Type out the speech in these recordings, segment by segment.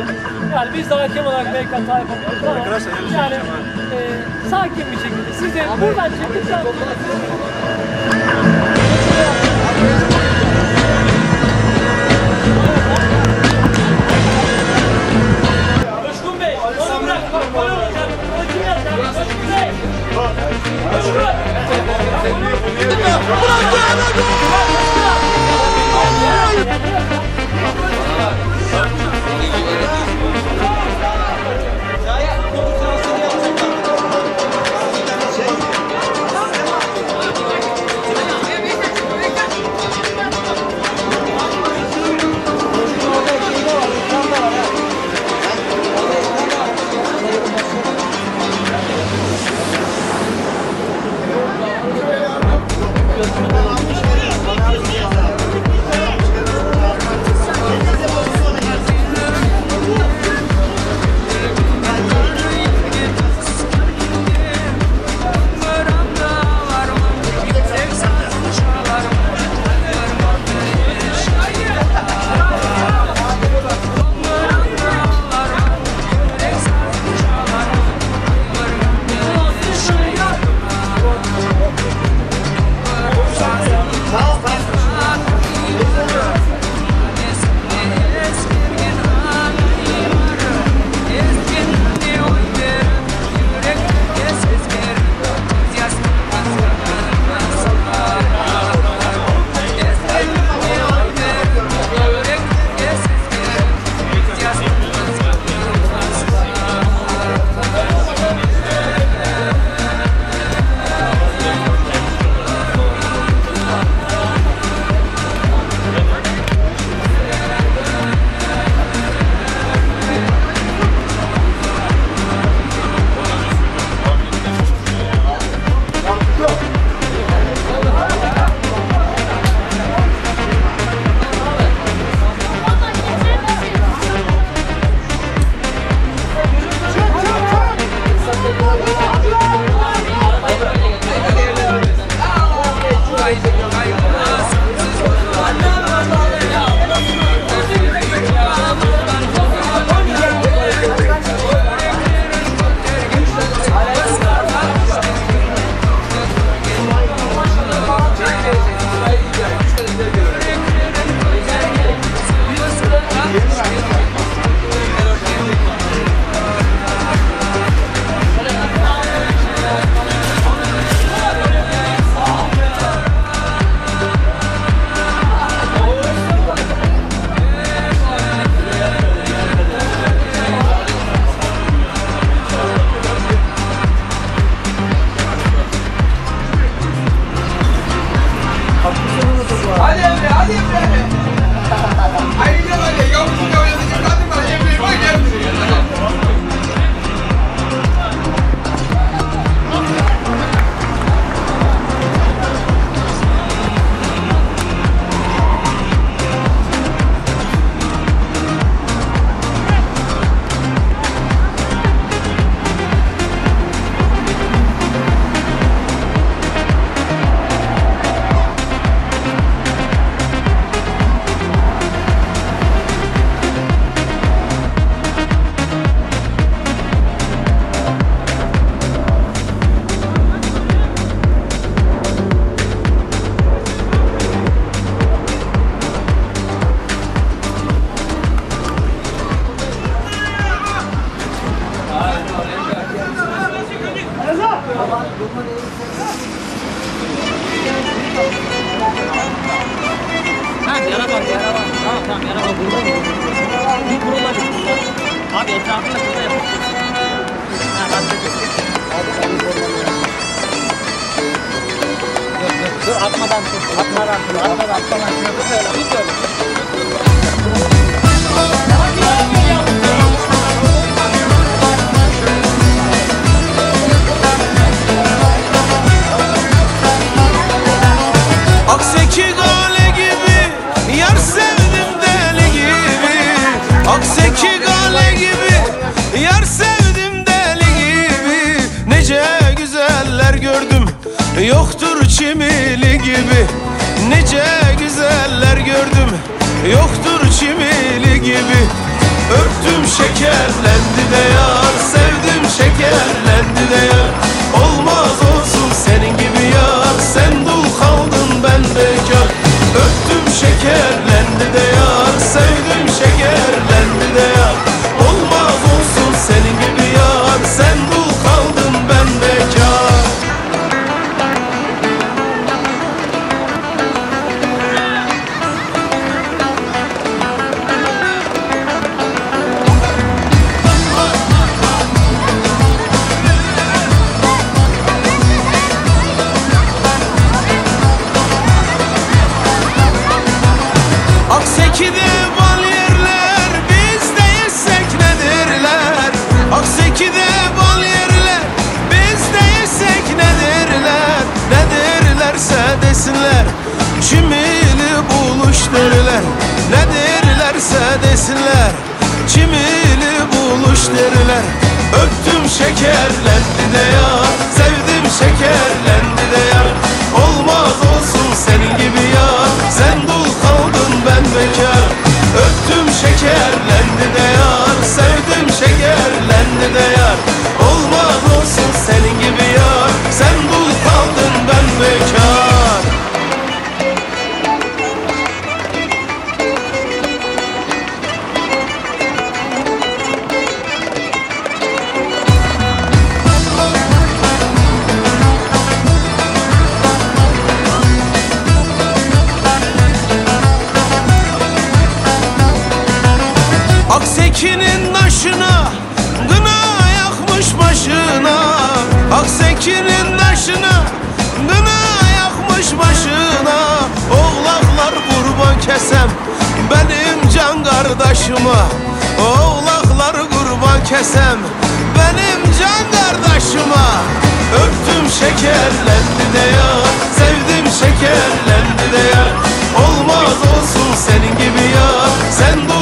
olmasın. Yani biz de hakem olarak belki hata yapabiliyoruz ama yani e, sakin bir şekilde siz de buradan sen. Coşkun Bey, onu bırak. Bak, gol olacak. Coşkun ya. Coşkun Bey. Coşkun. Hadi atmadan tut. Atmadan tut. Atmadan atmadan tut. Böyle tut böyle. Akseki gale gibi Yar sevdim deli gibi Akseki gale Yoktur çimili gibi. Nice güzeller gördüm. Yoktur çimili gibi. Öptüm şekerlendi de yar Sevdim şekerlendi de yar. Olmaz olmaz şekerlendi de ya. Sevdim şekerlendi de ya. kardeşime Oğlaklar kurban kesem Benim can kardeşime. Öptüm şekerlendi de ya Sevdim şekerlendi de ya. Olmaz olsun senin gibi ya Sen doğru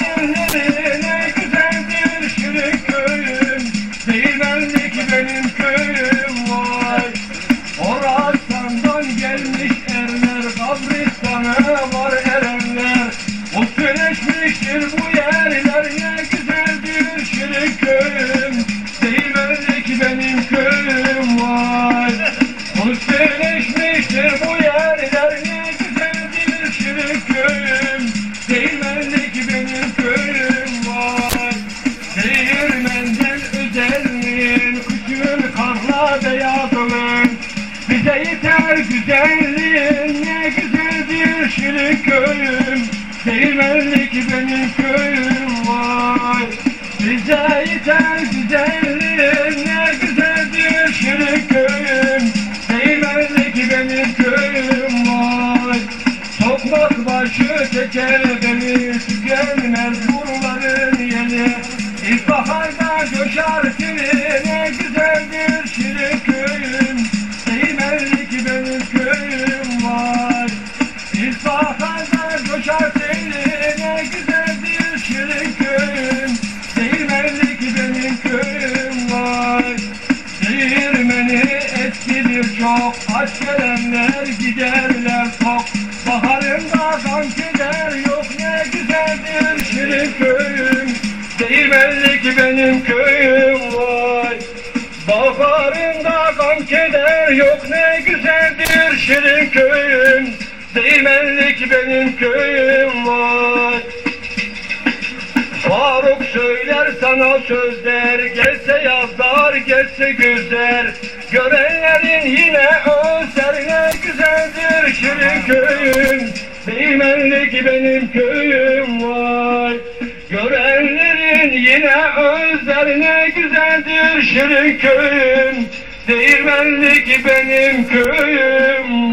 Hallelujah. Değirmenlik benim köyüm var. Bize yeter güzelliğin, ne güzeldir şirin köyüm. Değirmenlik benim köyüm var. Tokmak başı teker Gam keder yok Ne güzeldir şirin köyüm Değirmenlik benim köyüm var Baharında gam keder yok Ne güzeldir şirin köyüm Değirmenlik benim köyüm var. Faruk söyler sana sözler Gelse yazlar gelse güzel. Görenlerin yine özler Ne güzeldir şirin köyüm Değirmenlik benim köyüm var. Görenlerin yine özler Ne güzeldir. Şirin köyüm Değirmenlik benim köyüm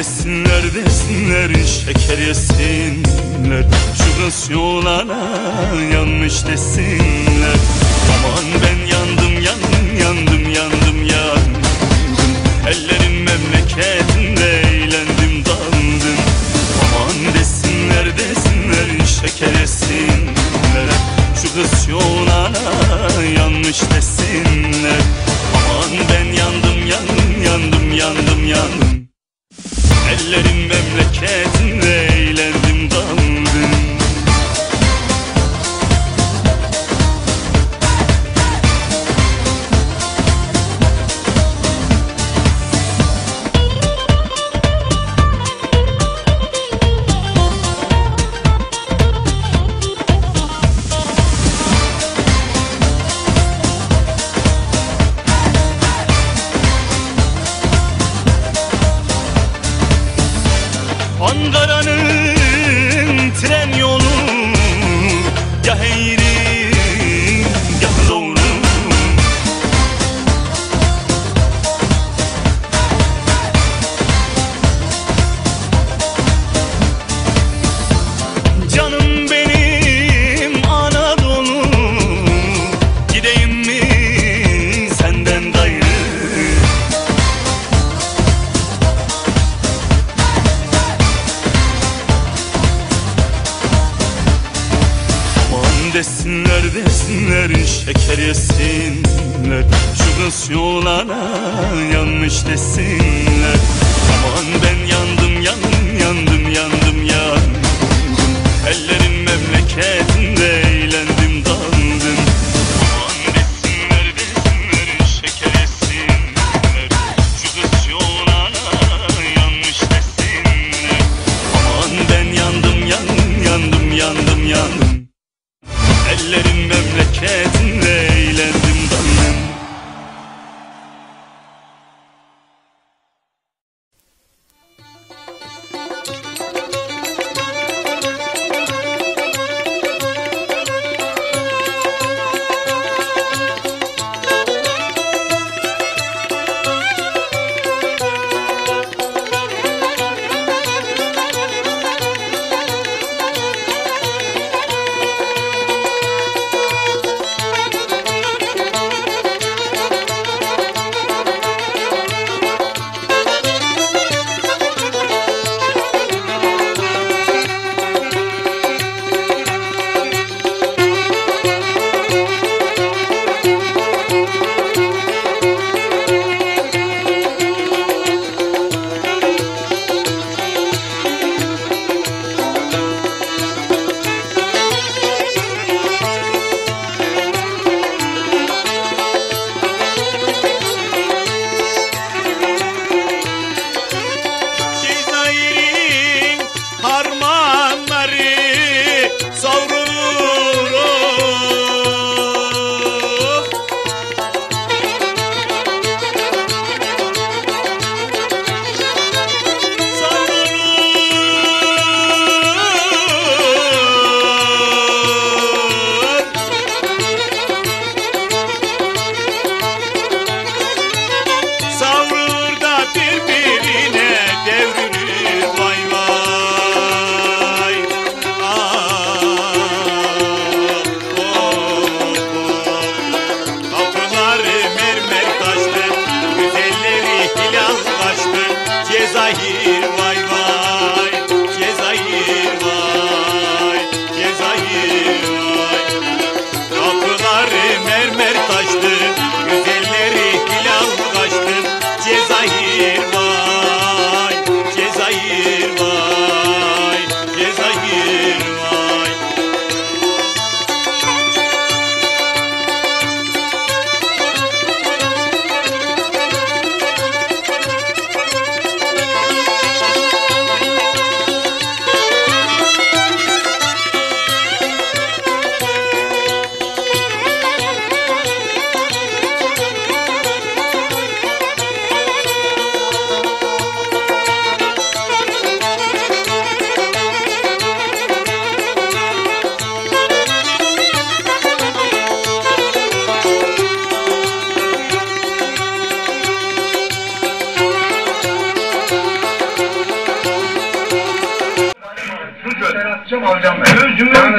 desinler desinler şeker yesinler. Şu kız yolana yanmış desinler. Aman ben Ellerim memleketinde Ellerin memleketinde Atacağım alacağım ben. Gözümün